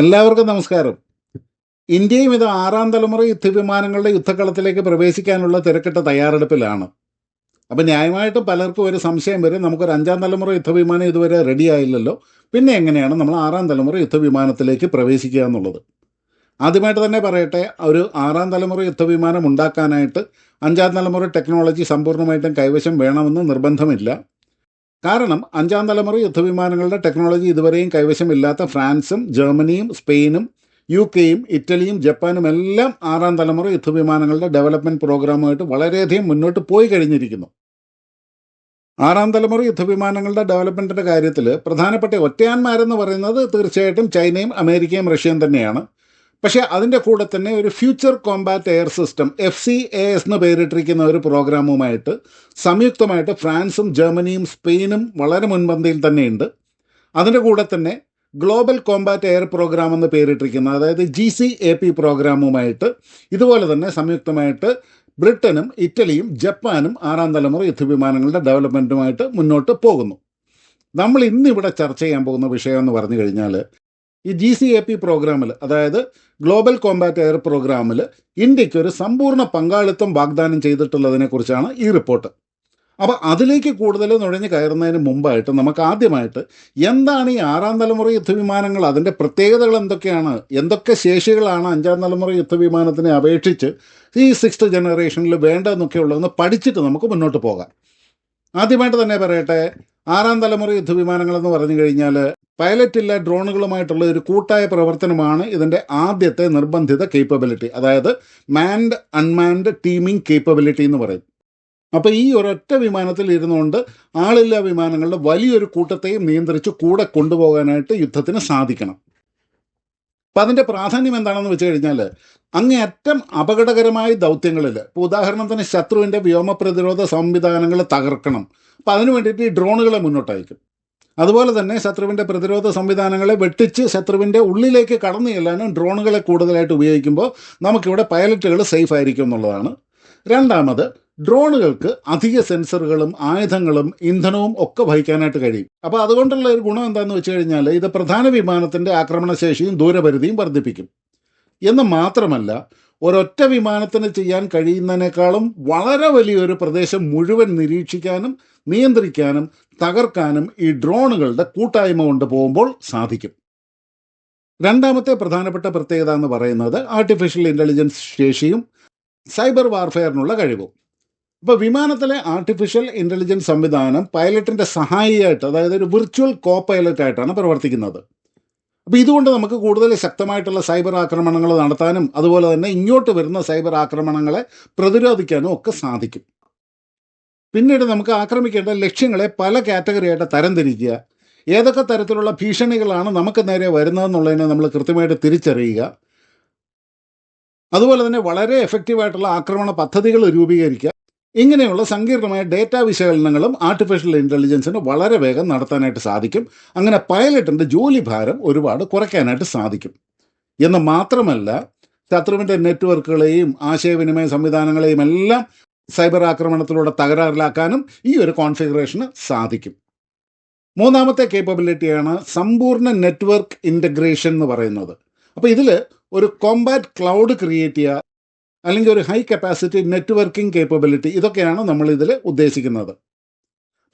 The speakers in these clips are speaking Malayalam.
എല്ലാവർക്കും നമസ്കാരം. ഇന്ത്യയും ഇത് ആറാം തലമുറ യുദ്ധവിമാനങ്ങളുടെ യുദ്ധക്കളത്തിലേക്ക് പ്രവേശിക്കാനുള്ള തിരക്കിട്ട തയ്യാറെടുപ്പിലാണ്. അപ്പം ന്യായമായിട്ടും പലർക്കും ഒരു സംശയം വരും. നമുക്കൊരു അഞ്ചാം തലമുറ യുദ്ധവിമാനം ഇതുവരെ റെഡി ആയില്ലല്ലോ. പിന്നെ എങ്ങനെയാണ് നമ്മൾ ആറാം തലമുറ യുദ്ധവിമാനത്തിലേക്ക് പ്രവേശിക്കുക എന്നുള്ളത്? ആദ്യമായിട്ട് തന്നെ പറയട്ടെ ഒരു ആറാം തലമുറ യുദ്ധവിമാനം ഉണ്ടാക്കാനായിട്ട് അഞ്ചാം തലമുറ ടെക്നോളജി സമ്പൂർണമായിട്ടും കൈവശം വേണമെന്ന് നിർബന്ധമില്ല. കാരണം അഞ്ചാം തലമുറ യുദ്ധവിമാനങ്ങളുടെ ടെക്നോളജി ഇതുവരെയും കൈവശമില്ലാത്ത ഫ്രാൻസും ജർമ്മനിയും സ്പെയിനും യു കെയും ഇറ്റലിയും ജപ്പാനും എല്ലാം ആറാം തലമുറ യുദ്ധവിമാനങ്ങളുടെ ഡെവലപ്മെന്റ് പ്രോഗ്രാമുമായിട്ട് വളരെയധികം മുന്നോട്ട് പോയി കഴിഞ്ഞിരിക്കുന്നു. ആറാം തലമുറ യുദ്ധവിമാനങ്ങളുടെ ഡെവലപ്മെന്റിന്റെ കാര്യത്തിൽ പ്രധാനപ്പെട്ട ഒറ്റയാന്മാരെന്ന് പറയുന്നത് തീർച്ചയായിട്ടും ചൈനയും അമേരിക്കയും റഷ്യയും തന്നെയാണ്. പക്ഷേ അതിന്റെ കൂടെ തന്നെ ഒരു future combat air system F C A S എന്ന് പേരിട്ടിരിക്കുന്ന ഒരു പ്രോഗ്രാമുമായിട്ട് സംയുക്തമായിട്ട് ഫ്രാൻസും ജർമ്മനിയും സ്പെയിനും വളരെ മുൻപന്തിയിൽ തന്നെയുണ്ട്. അതിന്റെ കൂടെ തന്നെ ഗ്ലോബൽ കോമ്പാറ്റ് എയർ പ്രോഗ്രാം എന്ന് പേരിട്ടിരിക്കുന്ന അതായത് ജി സി എ പി പ്രോഗ്രാമുമായിട്ട് ഇതുപോലെ തന്നെ സംയുക്തമായിട്ട് ബ്രിട്ടനും ഇറ്റലിയും ജപ്പാനും ആറാം തലമുറ യുദ്ധവിമാനങ്ങളുടെ ഡെവലപ്മെന്റുമായിട്ട് മുന്നോട്ട് പോകുന്നു. നമ്മൾ ഇന്നിവിടെ ചർച്ച ചെയ്യാൻ പോകുന്ന വിഷയം എന്ന് പറഞ്ഞു കഴിഞ്ഞാൽ ഈ ജി സി എ പി പ്രോഗ്രാമിൽ അതായത് ഗ്ലോബൽ കോമ്പാറ്റ് എയർ പ്രോഗ്രാമിൽ ഇന്ത്യയ്ക്ക് ഒരു സമ്പൂർണ പങ്കാളിത്തം വാഗ്ദാനം ചെയ്തിട്ടുള്ളതിനെക്കുറിച്ചാണ് ഈ റിപ്പോർട്ട്. അപ്പോൾ അതിലേക്ക് കൂടുതൽ നുഴഞ്ഞു കയറുന്നതിന് മുമ്പായിട്ട് നമുക്ക് ആദ്യമായിട്ട് എന്താണ് ഈ ആറാം തലമുറ യുദ്ധവിമാനങ്ങൾ അതിന്റെ പ്രത്യേകതകൾ എന്തൊക്കെയാണ് എന്തൊക്കെ ശേഷികളാണ് അഞ്ചാം തലമുറ യുദ്ധവിമാനത്തിനെ അപേക്ഷിച്ച് ഈ സിക്സ്ത് ജനറേഷനിൽ വേണ്ടതെന്നൊക്കെ ഉള്ളതെന്ന് പഠിച്ചിട്ട് നമുക്ക് മുന്നോട്ട് പോകാം. ആദ്യമായിട്ട് തന്നെ പറയട്ടെ ആറാം തലമുറ യുദ്ധവിമാനങ്ങളെന്ന് പറഞ്ഞു കഴിഞ്ഞാൽ പൈലറ്റില്ല ഡ്രോണുകളുമായിട്ടുള്ള ഒരു കൂട്ടായ പ്രവർത്തനമാണ് ഇതിന്റെ ആദ്യത്തെ നിർബന്ധിത കേപ്പബിലിറ്റി അതായത് മാൻഡ് അൺമാൻഡ് ടീമിംഗ് കേപ്പബിലിറ്റി എന്ന് പറയും. അപ്പോൾ ഈ ഒരൊറ്റ വിമാനത്തിൽ ഇരുന്നുകൊണ്ട് ആളില്ലാ വിമാനങ്ങളുടെ വലിയൊരു കൂട്ടത്തെയും നിയന്ത്രിച്ച് കൂടെ കൊണ്ടുപോകാനായിട്ട് യുദ്ധത്തിന് സാധിക്കണം. അപ്പം അതിന്റെ പ്രാധാന്യം എന്താണെന്ന് വെച്ച് കഴിഞ്ഞാൽ അങ്ങേയറ്റം അപകടകരമായ ദൗത്യങ്ങളിൽ ഇപ്പോൾ ഉദാഹരണത്തിന് ശത്രുവിന്റെ വ്യോമ പ്രതിരോധ സംവിധാനങ്ങൾ തകർക്കണം. അപ്പോൾ അതിനു വേണ്ടിയിട്ട് ഈ ഡ്രോണുകളെ മുന്നോട്ടയക്കും. അതുപോലെ തന്നെ ശത്രുവിന്റെ പ്രതിരോധ സംവിധാനങ്ങളെ വെട്ടിച്ച് ശത്രുവിന്റെ ഉള്ളിലേക്ക് കടന്നു ചെല്ലാനും ഡ്രോണുകളെ കൂടുതലായിട്ട് ഉപയോഗിക്കുമ്പോൾ നമുക്കിവിടെ പൈലറ്റുകൾ സേഫ് ആയിരിക്കും എന്നുള്ളതാണ്. രണ്ടാമത് ഡ്രോണുകൾക്ക് അധിക സെൻസറുകളും ആയുധങ്ങളും ഇന്ധനവും ഒക്കെ വഹിക്കാനായിട്ട് കഴിയും. അപ്പോൾ അതുകൊണ്ടുള്ള ഒരു ഗുണം എന്താണെന്ന് വെച്ച് കഴിഞ്ഞാൽ ഇത് പ്രധാന വിമാനത്തിന്റെ ആക്രമണശേഷിയും ദൂരപരിധിയും വർദ്ധിപ്പിക്കും. എന്ന് മാത്രമല്ല ഒരൊറ്റ വിമാനത്തിന് ചെയ്യാൻ കഴിയുന്നതിനേക്കാളും വളരെ വലിയൊരു പ്രദേശം മുഴുവൻ നിരീക്ഷിക്കാനും നിയന്ത്രിക്കാനും തകർക്കാനും ഈ ഡ്രോണുകളുടെ കൂട്ടായ്മ കൊണ്ട് പോകുമ്പോൾ സാധിക്കും. രണ്ടാമത്തെ പ്രധാനപ്പെട്ട പ്രത്യേകത എന്ന് പറയുന്നത് ആർട്ടിഫിഷ്യൽ ഇന്റലിജൻസ് ശേഷിയും സൈബർ വാർഫെയറിനുള്ള കഴിവും. ഇപ്പോൾ വിമാനത്തിലെ ആർട്ടിഫിഷ്യൽ ഇന്റലിജൻസ് സംവിധാനം പൈലറ്റിന്റെ സഹായിയായിട്ട് അതായത് ഒരു വിർച്വൽ കോ പൈലറ്റായിട്ടാണ് പ്രവർത്തിക്കുന്നത്. അപ്പോൾ ഇതുകൊണ്ട് നമുക്ക് കൂടുതൽ ശക്തമായിട്ടുള്ള സൈബർ ആക്രമണങ്ങൾ നടത്താനും അതുപോലെ തന്നെ ഇങ്ങോട്ട് വരുന്ന സൈബർ ആക്രമണങ്ങളെ പ്രതിരോധിക്കാനും ഒക്കെ സാധിക്കും. പിന്നീട് നമുക്ക് ആക്രമിക്കേണ്ട ലക്ഷ്യങ്ങളെ പല കാറ്റഗറിയായിട്ട് തരംതിരിക്കുക. ഏതൊക്കെ തരത്തിലുള്ള ഭീഷണികളാണ് നമുക്ക് നേരെ വരുന്നതെന്നുള്ളതിനെ നമ്മൾ കൃത്യമായിട്ട് തിരിച്ചറിയുക. അതുപോലെ തന്നെ വളരെ എഫക്റ്റീവായിട്ടുള്ള ആക്രമണ പദ്ധതികൾ രൂപീകരിക്കുക. ഇങ്ങനെയുള്ള സങ്കീർണമായ ഡേറ്റ വിശകലനങ്ങളും ആർട്ടിഫിഷ്യൽ ഇന്റലിജൻസിന് വളരെ വേഗം നടത്താനായിട്ട് സാധിക്കും. അങ്ങനെ പൈലറ്റിന്റെ ജോലി ഭാരം ഒരുപാട് കുറയ്ക്കാനായിട്ട് സാധിക്കും. എന്ന് മാത്രമല്ല ശത്രുവിന്റെ നെറ്റ്വർക്കുകളെയും ആശയവിനിമയ സംവിധാനങ്ങളെയും എല്ലാം സൈബർ ആക്രമണത്തിലൂടെ തകരാറിലാക്കാനും ഈ ഒരു കോൺഫിഗറേഷന് സാധിക്കും. മൂന്നാമത്തെ കേപ്പബിലിറ്റിയാണ് സമ്പൂർണ നെറ്റ്വർക്ക് ഇന്റഗ്രേഷൻ എന്ന് പറയുന്നത്. അപ്പോൾ ഇതിൽ ഒരു കോമ്പാറ്റ് ക്ലൗഡ് ക്രിയേറ്റ് ചെയ്യുക അല്ലെങ്കിൽ ഒരു ഹൈ കപ്പാസിറ്റി നെറ്റ്വർക്കിംഗ് കേപ്പബിലിറ്റി ഇതൊക്കെയാണ് നമ്മൾ ഇതിൽ ഉദ്ദേശിക്കുന്നത്.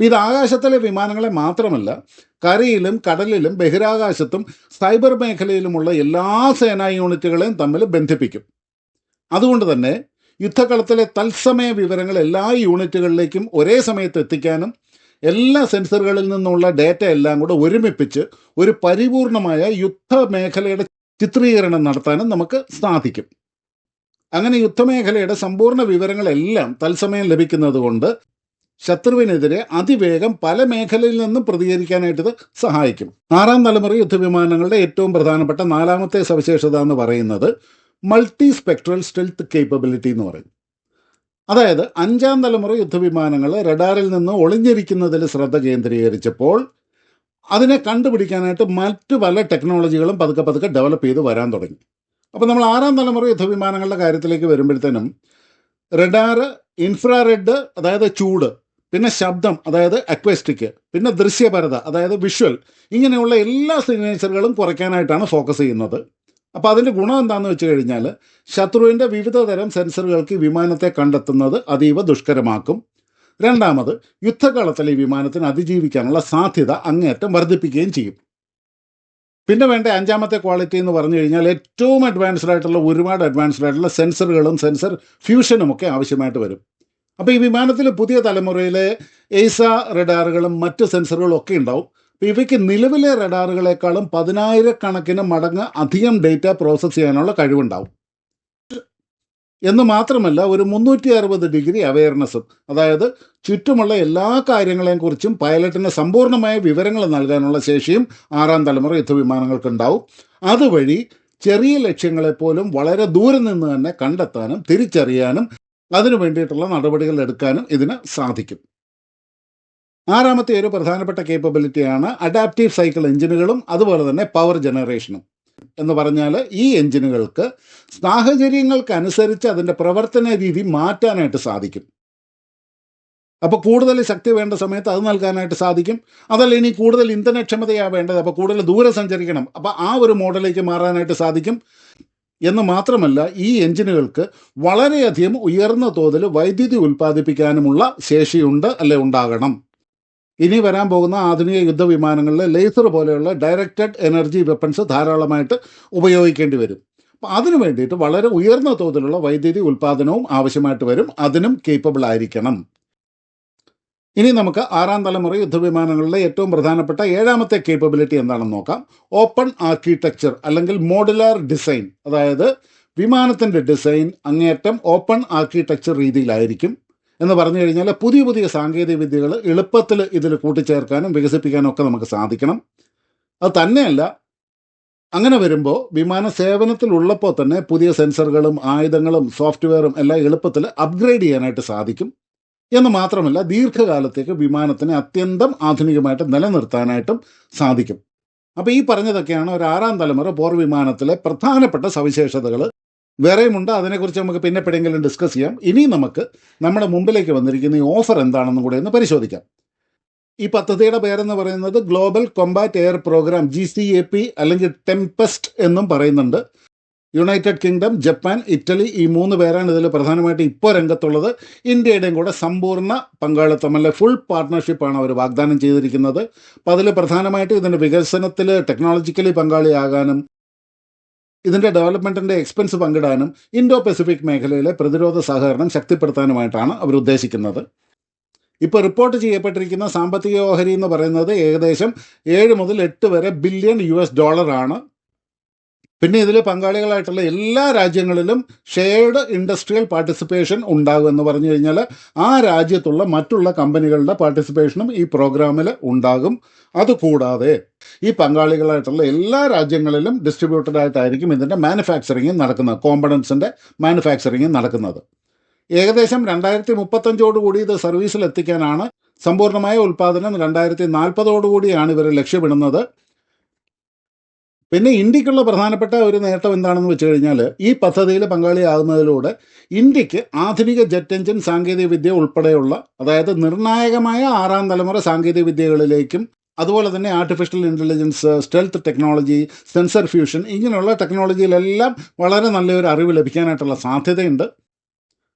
ഇത് ആകാശത്തിലെ വിമാനങ്ങളെ മാത്രമല്ല കരയിലും കടലിലും ബഹിരാകാശത്തും സൈബർ മേഖലയിലുമുള്ള എല്ലാ സേനാ യൂണിറ്റുകളെയും തമ്മിൽ ബന്ധിപ്പിക്കും. അതുകൊണ്ട് തന്നെ യുദ്ധകളത്തിലെ തത്സമയ വിവരങ്ങൾ എല്ലാ യൂണിറ്റുകളിലേക്കും ഒരേ സമയത്ത് എത്തിക്കാനും എല്ലാ സെൻസറുകളിൽ നിന്നുള്ള ഡേറ്റ എല്ലാം കൂടെ ഒരുമിപ്പിച്ച് ഒരു പരിപൂർണമായ യുദ്ധമേഖലയുടെ ചിത്രീകരണം നടത്താനും നമുക്ക് സാധിക്കും. അങ്ങനെ യുദ്ധമേഖലയുടെ സമ്പൂർണ വിവരങ്ങളെല്ലാം തത്സമയം ലഭിക്കുന്നത് കൊണ്ട് ശത്രുവിനെതിരെ അതിവേഗം പല മേഖലയിൽ നിന്നും പ്രതികരിക്കാനായിട്ട് ഇത് സഹായിക്കും. ആറാം തലമുറ യുദ്ധവിമാനങ്ങളുടെ ഏറ്റവും പ്രധാനപ്പെട്ട നാലാമത്തെ സവിശേഷത എന്ന് പറയുന്നത് മൾട്ടി സ്പെക്ട്രൽ സ്റ്റെൽത്ത് കേപ്പബിലിറ്റി എന്ന് പറയും. അതായത് അഞ്ചാം തലമുറ യുദ്ധവിമാനങ്ങൾ റഡാറിൽ നിന്ന് ഒളിഞ്ഞിരിക്കുന്നതിൽ ശ്രദ്ധ കേന്ദ്രീകരിച്ചപ്പോൾ അതിനെ കണ്ടുപിടിക്കാനായിട്ട് മറ്റു പല ടെക്നോളജികളും പതുക്കെ പതുക്കെ ഡെവലപ്പ് ചെയ്ത് വരാൻ തുടങ്ങി. അപ്പോൾ നമ്മൾ ആറാം തലമുറ യുദ്ധവിമാനങ്ങളുടെ കാര്യത്തിലേക്ക് വരുമ്പോഴത്തേനും റഡാറ് ഇൻഫ്രാറെഡ് അതായത് ചൂട് പിന്നെ ശബ്ദം അതായത് അക്വസ്റ്റിക് പിന്നെ ദൃശ്യപരത അതായത് വിഷ്വൽ ഇങ്ങനെയുള്ള എല്ലാ സിഗ്നേച്ചറുകളും കുറയ്ക്കാനായിട്ടാണ് ഫോക്കസ് ചെയ്യുന്നത്. അപ്പോൾ അതിന്റെ ഗുണം എന്താണെന്ന് വെച്ച് കഴിഞ്ഞാൽ ശത്രുവിന്റെ വിവിധ തരം സെൻസറുകൾക്ക് വിമാനത്തെ കണ്ടെത്തുന്നത് അതീവ ദുഷ്കരമാക്കും. രണ്ടാമത് യുദ്ധകാലത്തിൽ ഈ വിമാനത്തിന് അതിജീവിക്കാനുള്ള സാധ്യത അങ്ങേയറ്റം വർദ്ധിപ്പിക്കുകയും ചെയ്യും. പിന്നെ വേണ്ട അഞ്ചാമത്തെ ക്വാളിറ്റി എന്ന് പറഞ്ഞു കഴിഞ്ഞാൽ ഏറ്റവും അഡ്വാൻസ്ഡ് ആയിട്ടുള്ള ഒരുപാട് അഡ്വാൻസ്ഡ് ആയിട്ടുള്ള സെൻസറുകളും സെൻസർ ഫ്യൂഷനും ഒക്കെ ആവശ്യമായിട്ട് വരും. അപ്പോൾ ഈ വിമാനത്തിൽ പുതിയ തലമുറയിലെ എയ്സ റഡാറുകളും മറ്റ് സെൻസറുകളും ഒക്കെ ഉണ്ടാവും. അപ്പോൾ ഇവയ്ക്ക് നിലവിലെ റഡാറുകളെക്കാളും പതിനായിരക്കണക്കിന് മടങ്ങ് അധികം ഡേറ്റ പ്രോസസ്സ് ചെയ്യാനുള്ള കഴിവുണ്ടാവും. എന്ന് മാത്രമല്ല ഒരു മുന്നൂറ്റി അറുപത് ഡിഗ്രി അവയർനെസ്സും അതായത് ചുറ്റുമുള്ള എല്ലാ കാര്യങ്ങളെയും കുറിച്ചും പൈലറ്റിന് സമ്പൂർണമായ വിവരങ്ങൾ നൽകാനുള്ള ശേഷിയും ആറാം തലമുറ യുദ്ധവിമാനങ്ങൾക്ക് ഉണ്ടാവും അതുവഴി ചെറിയ ലക്ഷ്യങ്ങളെപ്പോലും വളരെ ദൂരെ നിന്ന് തന്നെ കണ്ടെത്താനും തിരിച്ചറിയാനും അതിനു വേണ്ടിയിട്ടുള്ള നടപടികൾ എടുക്കാനും ഇതിന് സാധിക്കും. ആറാമത്തെ ഒരു പ്രധാനപ്പെട്ട കേപ്പബിലിറ്റിയാണ് അഡാപ്റ്റീവ് സൈക്കിൾ എഞ്ചിനുകളും അതുപോലെ തന്നെ പവർ ജനറേഷനും എന്ന് പറഞ്ഞാൽ ഈ എഞ്ചിനുകൾക്ക് സാഹചര്യങ്ങൾക്കനുസരിച്ച് അതിന്റെ പ്രവർത്തന രീതി മാറ്റാനായിട്ട് സാധിക്കും. അപ്പോൾ കൂടുതൽ ശക്തി വേണ്ട സമയത്ത് അത് നൽകാനായിട്ട് സാധിക്കും. അതല്ല ഇനി കൂടുതൽ ഇന്ധനക്ഷമതയാണ് വേണ്ടത്. അപ്പോൾ കൂടുതൽ ദൂരെ സഞ്ചരിക്കണം അപ്പോൾ ആ ഒരു മോഡലിലേക്ക് മാറാനായിട്ട് സാധിക്കും. എന്ന് മാത്രമല്ല ഈ എഞ്ചിനുകൾക്ക് വളരെയധികം ഉയർന്ന തോതിൽ വൈദ്യുതി ഉൽപ്പാദിപ്പിക്കാനുമുള്ള ശേഷിയുണ്ട് അല്ലെ ഉണ്ടാകണം. ഇനി വരാൻ പോകുന്ന ആധുനിക യുദ്ധവിമാനങ്ങളിൽ ലേസർ പോലെയുള്ള ഡയറക്റ്റഡ് എനർജി വെപ്പൺസ് ധാരാളമായിട്ട് ഉപയോഗിക്കേണ്ടി വരും. അപ്പം അതിനു വേണ്ടിയിട്ട് വളരെ ഉയർന്ന തോതിലുള്ള വൈദ്യുതി ഉൽപ്പാദനവും ആവശ്യമായിട്ട് വരും. അതിനും കേപ്പബിൾ ആയിരിക്കണം. ഇനി നമുക്ക് ആറാം തലമുറ യുദ്ധവിമാനങ്ങളിലെ ഏറ്റവും പ്രധാനപ്പെട്ട ഏഴാമത്തെ കേപ്പബിലിറ്റി എന്താണെന്ന് നോക്കാം. ഓപ്പൺ ആർക്കിടെക്ചർ അല്ലെങ്കിൽ മോഡുലാർ ഡിസൈൻ അതായത് വിമാനത്തിന്റെ ഡിസൈൻ അങ്ങേയറ്റം ഓപ്പൺ ആർക്കിടെക്ചർ രീതിയിലായിരിക്കും. എന്ന് പറഞ്ഞു കഴിഞ്ഞാൽ പുതിയ പുതിയ സാങ്കേതിക വിദ്യകൾ എളുപ്പത്തിൽ ഇതിൽ കൂട്ടിച്ചേർക്കാനും വികസിപ്പിക്കാനും ഒക്കെ നമുക്ക് സാധിക്കണം. അത് തന്നെയല്ല അങ്ങനെ വരുമ്പോൾ വിമാന സേവനത്തിലുള്ളപ്പോൾ തന്നെ പുതിയ സെൻസറുകളും ആയുധങ്ങളും സോഫ്റ്റ്വെയറും എല്ലാം എളുപ്പത്തിൽ അപ്ഗ്രേഡ് ചെയ്യാനായിട്ട് സാധിക്കും. എന്ന് മാത്രമല്ല ദീർഘകാലത്തേക്ക് വിമാനത്തിനെ അത്യന്തം ആധുനികമായിട്ട് നിലനിർത്താനായിട്ടും സാധിക്കും. അപ്പോൾ ഈ പറഞ്ഞതൊക്കെയാണ് ഒരു ആറാം തലമുറ പോർ വിമാനത്തിലെ പ്രധാനപ്പെട്ട സവിശേഷതകൾ വേറെയുമുണ്ട് അതിനെക്കുറിച്ച് നമുക്ക് പിന്നെ എപ്പോഴെങ്കിലും ഡിസ്കസ് ചെയ്യാം. ഇനി നമുക്ക് നമ്മുടെ മുമ്പിലേക്ക് വന്നിരിക്കുന്ന ഈ ഓഫർ എന്താണെന്നും കൂടെ ഒന്ന് പരിശോധിക്കാം. ഈ പദ്ധതിയുടെ പേരെന്ന് പറയുന്നത് global combat air programme G C A P അല്ലെങ്കിൽ ടെമ്പസ്റ്റ് എന്നും പറയുന്നുണ്ട്. യുണൈറ്റഡ് കിങ്ഡം ജപ്പാൻ ഇറ്റലി ഈ മൂന്ന് പേരാണ് ഇതിൽ പ്രധാനമായിട്ട് ഇപ്പോൾ രംഗത്തുള്ളത്. ഇന്ത്യയുടെയും കൂടെ സമ്പൂർണ പങ്കാളിത്തം അല്ലെ ഫുൾ പാർട്ട്ണർഷിപ്പാണ് അവർ വാഗ്ദാനം ചെയ്തിരിക്കുന്നത്. അപ്പോൾ അതിൽ പ്രധാനമായിട്ടും ഇതിന്റെ വികസനത്തിൽ ടെക്നോളജിക്കലി പങ്കാളിയാകാനും ഇതിന്റെ ഡെവലപ്മെന്റിന്റെ എക്സ്പെൻസ് പങ്കിടാനും ഇൻഡോ പസഫിക് മേഖലയിലെ പ്രതിരോധ സഹകരണം ശക്തിപ്പെടുത്താനുമായിട്ടാണ് അവർ ഉദ്ദേശിക്കുന്നത്. ഇപ്പോൾ റിപ്പോർട്ട് ചെയ്യപ്പെട്ടിരിക്കുന്ന സാമ്പത്തിക ഓഹരി എന്ന് പറയുന്നത് ഏകദേശം ഏഴ് മുതൽ എട്ട് വരെ ബില്യൺ യു എസ് ഡോളറാണ്. പിന്നെ ഇതിൽ പങ്കാളികളായിട്ടുള്ള എല്ലാ രാജ്യങ്ങളിലും ഷെയർഡ് ഇൻഡസ്ട്രിയൽ പാർട്ടിസിപ്പേഷൻ ഉണ്ടാകും എന്ന് പറഞ്ഞു കഴിഞ്ഞാൽ ആ രാജ്യത്തുള്ള മറ്റുള്ള കമ്പനികളുടെ പാർട്ടിസിപ്പേഷനും ഈ പ്രോഗ്രാമിൽ ഉണ്ടാകും. അതുകൂടാതെ ഈ പങ്കാളികളായിട്ടുള്ള എല്ലാ രാജ്യങ്ങളിലും ഡിസ്ട്രിബ്യൂട്ടഡ് ആയിട്ടായിരിക്കും ഇതിന്റെ മാനുഫാക്ചറിങ് നടക്കുന്നത് കോമ്പണൻസിന്റെ മാനുഫാക്ചറിങ് നടക്കുന്നത്. ഏകദേശം രണ്ടായിരത്തി മുപ്പത്തഞ്ചോടുകൂടി ഇത് സർവീസിൽ എത്തിക്കാനാണ് സമ്പൂർണമായ ഉൽപ്പാദനം രണ്ടായിരത്തി നാൽപ്പതോടുകൂടിയാണ് ഇവർ ലക്ഷ്യമിടുന്നത്. പിന്നെ ഇന്ത്യക്കുള്ള പ്രധാനപ്പെട്ട ഒരു നേട്ടം എന്താണെന്ന് വെച്ച് കഴിഞ്ഞാൽ ഈ പദ്ധതിയിൽ പങ്കാളിയാകുന്നതിലൂടെ ഇന്ത്യയ്ക്ക് ആധുനിക ജെറ്റ് എഞ്ചിൻ സാങ്കേതിക വിദ്യ ഉൾപ്പെടെയുള്ള അതായത് നിർണായകമായ ആറാം തലമുറ സാങ്കേതിക വിദ്യകളിലേക്കും അതുപോലെ തന്നെ artificial intelligence stealth technology sensor fusion ഇങ്ങനെയുള്ള ടെക്നോളജിയിലെല്ലാം വളരെ നല്ലൊരു അറിവ് ലഭിക്കാനായിട്ടുള്ള സാധ്യതയുണ്ട്.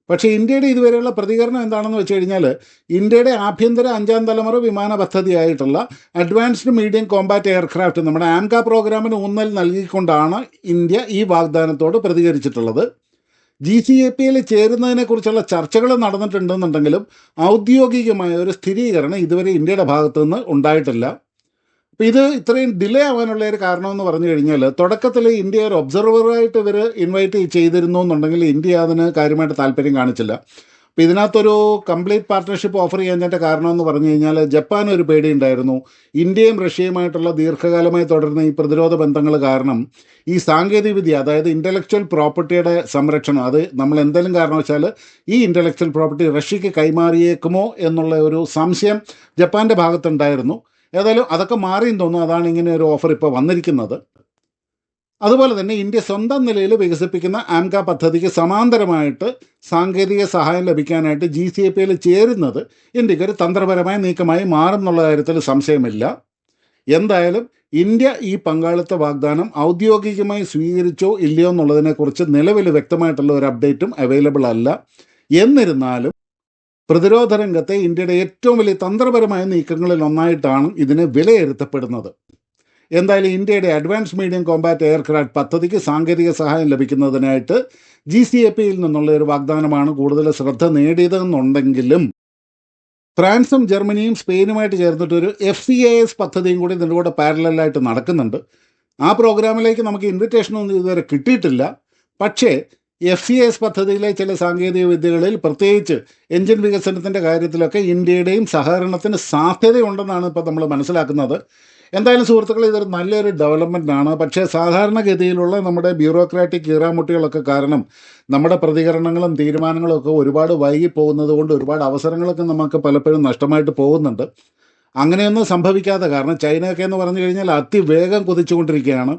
പക്ഷേ ഇന്ത്യയുടെ ഇതുവരെയുള്ള പ്രതികരണം എന്താണെന്ന് വെച്ച് കഴിഞ്ഞാൽ ഇന്ത്യയുടെ ആഭ്യന്തര അഞ്ചാം തലമുറ വിമാന പദ്ധതിയായിട്ടുള്ള അഡ്വാൻസ്ഡ് മീഡിയം കോമ്പാറ്റ് എയർക്രാഫ്റ്റ് നമ്മുടെ ആംക പ്രോഗ്രാമിന് ഊന്നൽ നൽകിക്കൊണ്ടാണ് ഇന്ത്യ ഈ വാഗ്ദാനത്തോട് പ്രതികരിച്ചിട്ടുള്ളത്. ജി സി എ പിയിൽ ചേരുന്നതിനെക്കുറിച്ചുള്ള ചർച്ചകൾ നടന്നിട്ടുണ്ടെന്നുണ്ടെങ്കിലും ഔദ്യോഗികമായ ഒരു സ്ഥിരീകരണം ഇതുവരെ ഇന്ത്യയുടെ ഭാഗത്തുനിന്ന് ഉണ്ടായിട്ടില്ല. അപ്പോൾ ഇത് ഇത്രയും ഡിലേ ആവാനുള്ള ഒരു കാരണമെന്ന് പറഞ്ഞു കഴിഞ്ഞാൽ തുടക്കത്തിൽ ഇന്ത്യ ഒരു ഒബ്സർവറായിട്ട് ഇവർ ഇൻവൈറ്റ് ചെയ്തിരുന്നു എന്നുണ്ടെങ്കിൽ ഇന്ത്യ അതിന് കാര്യമായിട്ട് താല്പര്യം കാണിച്ചില്ല. അപ്പോൾ ഇതിനകത്തൊരു കംപ്ലീറ്റ് പാർട്ട്ണർഷിപ്പ് ഓഫർ ചെയ്യാൻ കാരണം എന്ന് പറഞ്ഞു കഴിഞ്ഞാൽ ജപ്പാൻ ഒരു പേടിയുണ്ടായിരുന്നു ഇന്ത്യയും റഷ്യയുമായിട്ടുള്ള ദീർഘകാലമായി തുടരുന്ന ഈ പ്രതിരോധ ബന്ധങ്ങൾ കാരണം ഈ സാങ്കേതികവിദ്യ അതായത് ഇന്റലക്ച്വൽ പ്രോപ്പർട്ടിയുടെ സംരക്ഷണം അത് നമ്മൾ എന്തെങ്കിലും കാരണവശാൽ ഈ ഇന്റലക്ച്വൽ പ്രോപ്പർട്ടി റഷ്യക്ക് കൈമാറിയേക്കുമോ എന്നുള്ള ഒരു സംശയം ജപ്പാന്റെ ഭാഗത്തുണ്ടായിരുന്നു. ഏതായാലും അതൊക്കെ മാറിയും തോന്നുന്നു. അതാണ് ഇങ്ങനെ ഒരു ഓഫർ ഇപ്പോൾ വന്നിരിക്കുന്നത്. അതുപോലെ തന്നെ ഇന്ത്യ സ്വന്തം നിലയിൽ വികസിപ്പിക്കുന്ന ആംക പദ്ധതിക്ക് സമാന്തരമായിട്ട് സാങ്കേതിക സഹായം ലഭിക്കാനായിട്ട് ജി സി എ പിയിൽ ചേരുന്നത് ഇന്ത്യയ്ക്ക് ഒരു തന്ത്രപരമായ നീക്കമായി മാറും എന്നുള്ള കാര്യത്തിൽ സംശയമില്ല. എന്തായാലും ഇന്ത്യ ഈ പങ്കാളിത്ത വാഗ്ദാനം ഔദ്യോഗികമായി സ്വീകരിച്ചോ ഇല്ലയോ എന്നുള്ളതിനെക്കുറിച്ച് നിലവിൽ വ്യക്തമായിട്ടുള്ള ഒരു അപ്ഡേറ്റും അവൈലബിൾ അല്ല. എന്നിരുന്നാലും പ്രതിരോധ രംഗത്തെ ഇന്ത്യയുടെ ഏറ്റവും വലിയ തന്ത്രപരമായ നീക്കങ്ങളിൽ ഒന്നായിട്ടാണ് ഇതിനെ വിലയിരുത്തപ്പെടുന്നത്. എന്തായാലും ഇന്ത്യയുടെ അഡ്വാൻസ് മീഡിയം കോമ്പാറ്റ് എയർക്രാഫ്റ്റ് പദ്ധതിക്ക് സാങ്കേതിക സഹായം ലഭിക്കുന്നതിനായിട്ട് ജി സി എ പിയിൽ നിന്നുള്ള ഒരു വാഗ്ദാനമാണ് കൂടുതൽ ശ്രദ്ധ നേടിയതെന്നുണ്ടെങ്കിലും ഫ്രാൻസും ജർമ്മനിയും സ്പെയിനുമായിട്ട് ചേർന്നിട്ട് ഒരു എഫ് സി എ എസ് പദ്ധതിയും കൂടി ഇതിന്റെ കൂടെ പാരലായിട്ട് നടക്കുന്നുണ്ട്. ആ പ്രോഗ്രാമിലേക്ക് നമുക്ക് ഇൻവിറ്റേഷനൊന്നും ഇതുവരെ കിട്ടിയിട്ടില്ല. പക്ഷേ എഫ് ഇ എസ് പദ്ധതിയിലെ ചില സാങ്കേതിക വിദ്യകളിൽ പ്രത്യേകിച്ച് എഞ്ചിൻ വികസനത്തിന്റെ കാര്യത്തിലൊക്കെ ഇന്ത്യയുടെയും സഹകരണത്തിന് സാധ്യതയുണ്ടെന്നാണ് ഇപ്പോൾ നമ്മൾ മനസ്സിലാക്കുന്നത്. എന്തായാലും സുഹൃത്തുക്കൾ ഇതൊരു നല്ലൊരു ഡെവലപ്മെന്റ് ആണ്. പക്ഷേ സാധാരണഗതിയിലുള്ള നമ്മുടെ ബ്യൂറോക്രാറ്റിക് കീറാമുട്ടികളൊക്കെ കാരണം നമ്മുടെ പ്രതികരണങ്ങളും തീരുമാനങ്ങളും ഒക്കെ ഒരുപാട് വൈകി പോകുന്നത് കൊണ്ട് ഒരുപാട് അവസരങ്ങളൊക്കെ നമുക്ക് പലപ്പോഴും നഷ്ടമായിട്ട് പോകുന്നുണ്ട്. അങ്ങനെയൊന്നും സംഭവിക്കാതെ കാരണം ചൈനയൊക്കെ എന്ന് പറഞ്ഞു കഴിഞ്ഞാൽ അതിവേഗം കുതിച്ചുകൊണ്ടിരിക്കുകയാണ്.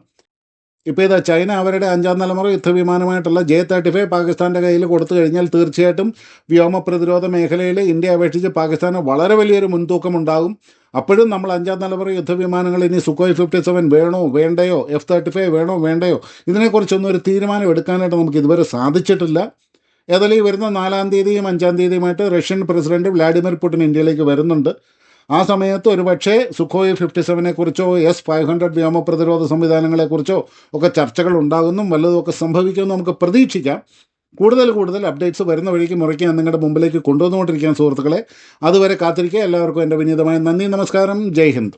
ഇപ്പോൾ ഇതാ ചൈന അവരുടെ അഞ്ചാം തലമുറ യുദ്ധവിമാനമായിട്ടുള്ള ജെ തേർട്ടി ഫൈവ് പാകിസ്ഥാന്റെ കയ്യിൽ കൊടുത്തു കഴിഞ്ഞാൽ തീർച്ചയായിട്ടും വ്യോമ പ്രതിരോധ മേഖലയിൽ ഇന്ത്യ അപേക്ഷിച്ച് പാകിസ്ഥാന് വളരെ വലിയൊരു മുൻതൂക്കം ഉണ്ടാകും. അപ്പോഴും നമ്മൾ അഞ്ചാം തലമുറ യുദ്ധവിമാനങ്ങൾ ഇനി സുഖോയ് ഫിഫ്റ്റി സെവൻ വേണോ വേണ്ടയോ എഫ് തേർട്ടി ഫൈവ് വേണോ വേണ്ടയോ ഇതിനെക്കുറിച്ചൊന്നും ഒരു തീരുമാനം എടുക്കാനായിട്ട് നമുക്ക് ഇതുവരെ സാധിച്ചിട്ടില്ല. ഏതായാലും ഈ വരുന്ന നാലാം തീയതിയും അഞ്ചാം തീയതിയുമായിട്ട് റഷ്യൻ പ്രസിഡന്റ് വ്ളാഡിമിർ പുടിൻ ഇന്ത്യയിലേക്ക് വരുന്നുണ്ട്. ആ സമയത്ത് ഒരുപക്ഷേ സുഖോയ് ഫിഫ്റ്റി സെവനെ കുറിച്ചോ എസ് ഫൈവ് ഹൺഡ്രഡ് വ്യോമ പ്രതിരോധ സംവിധാനങ്ങളെക്കുറിച്ചോ ഒക്കെ ചർച്ചകൾ ഉണ്ടാകുന്നും. വല്ലതുമൊക്കെ സംഭവിക്കുമെന്ന് നമുക്ക് പ്രതീക്ഷിക്കാം. കൂടുതൽ കൂടുതൽ അപ്ഡേറ്റ്സ് വരുന്ന വഴിക്ക് മുറയ്ക്കാൻ നിങ്ങളുടെ മുമ്പിലേക്ക് കൊണ്ടുവന്നുകൊണ്ടിരിക്കുകയാണ് സുഹൃത്തുക്കളെ. അതുവരെ കാത്തിരിക്കുക. എല്ലാവർക്കും എന്റെ വിനീതമായ നന്ദി നമസ്കാരം. ജയ് ഹിന്ദ്.